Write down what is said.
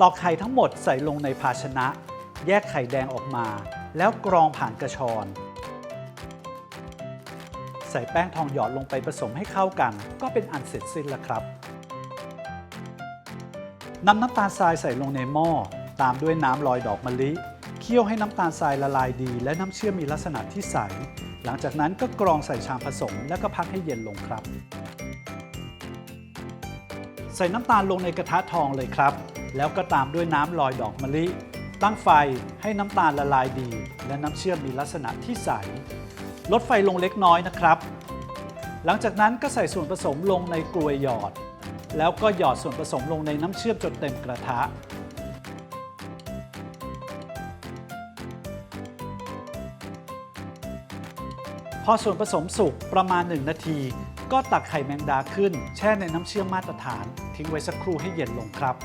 ตอกไข่ทั้งหมดใส่ลงในภาชนะ แยกไข่แดงออกมา แล้วกรองผ่านกระชอน ใส่แป้งทองหยอดลงไปผสมให้เข้ากัน ก็เป็นอันเสร็จสิ้นแล้วครับนำน้ำตาลทรายใส่ลงในหม้อ ตามด้วยน้ำลอยดอกมะลิเคี่ยวให้น้ำตาลทรายละลายดี และน้ำเชื่อมมีลักษณะที่ใส หลังจากนั้นก็กรองใส่ชามผสม แล้วก็พักให้เย็นลงครับ ใส่น้ำตาลลงในกระทะทองเลยครับ แล้วก็ตามด้วยน้ำลอยดอกมะลิ ตั้งไฟให้น้ำตาลละลายดี และน้ำเชื่อมมีลักษณะที่ใส ลดไฟลงเล็กน้อยนะครับ หลังจากนั้นก็ใส่ส่วนผสมลงในกลวยหยอด แล้วก็หยอดส่วนผสมลงในน้ำเชื่อมจนเต็มกระทะพอส่วนผสมสุกประมาณ 1 นาที ก็ตักไข่แมงดาขึ้น แช่ในน้ำเชื่อมมาตรฐาน ทิ้งไว้สักครู่ให้เย็นลงครับ